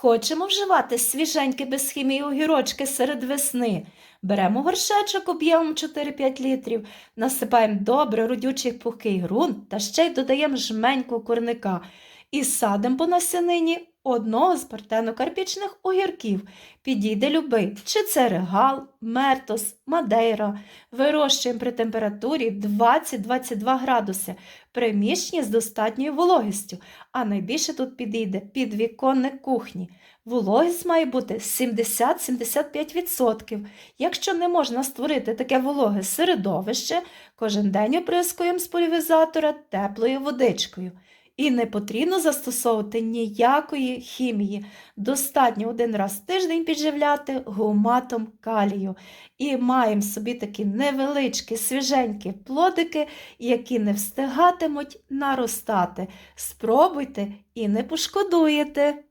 Хочемо вживати свіженькі без хімії огірочки серед весни. Беремо горшечок об'ємом 4-5 літрів, насипаємо добре родючий пухкий ґрунт та ще й додаємо жменьку курника і садимо по насінині одного з партенокарпічних огірків. Підійде любий, чи це регал, мертос, мадейра. Вирощуємо при температурі 20-22 градуси, приміщенні з достатньою вологістю, а найбільше тут підійде підвіконник кухні. Вологість має бути 70-75%. Якщо не можна створити таке вологе середовище, кожен день оприскуємо з полівізатора теплою водичкою. І не потрібно застосовувати ніякої хімії. Достатньо один раз в тиждень підживляти гуматом калію. І маємо собі такі невеличкі, свіженькі плодики, які не встигатимуть наростати. Спробуйте і не пошкодуєте.